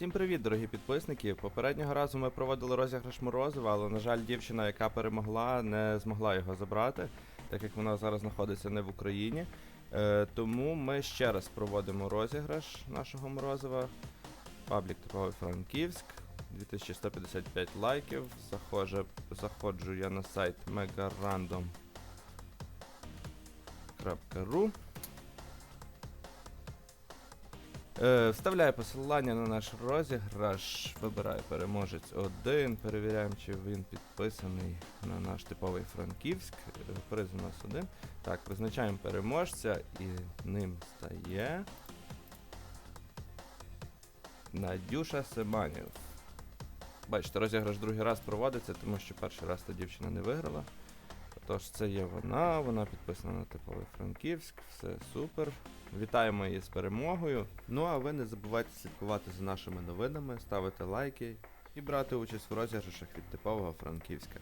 Всім привіт, дорогі підписники. Попереднього разу ми проводили розіграш морозива, але, на жаль, дівчина, яка перемогла, не змогла його забрати, так як вона зараз знаходиться не в Україні. Е, тому ми ще раз проводимо розіграш нашого морозива. Паблік типовий Франківськ. 2155 лайків. Заходжу, заходжу я на сайт megarandom.ru Е, вставляю посилання на наш розіграш, вибираю переможець 1, перевіряємо, чи він підписаний на наш типовий Франківськ. Е, Приз у нас один. Так, визначаємо переможця і ним стає. Надюша Семанів. Бачите, розіграш другий раз проводиться, тому що перший раз та дівчина не виграла. Тож це є вона, вона підписана на типовий Франківськ, все супер. Вітаємо її з перемогою. Ну а ви не забувайте слідкувати за нашими новинами, ставити лайки і брати участь в розіграшах від типового Франківська.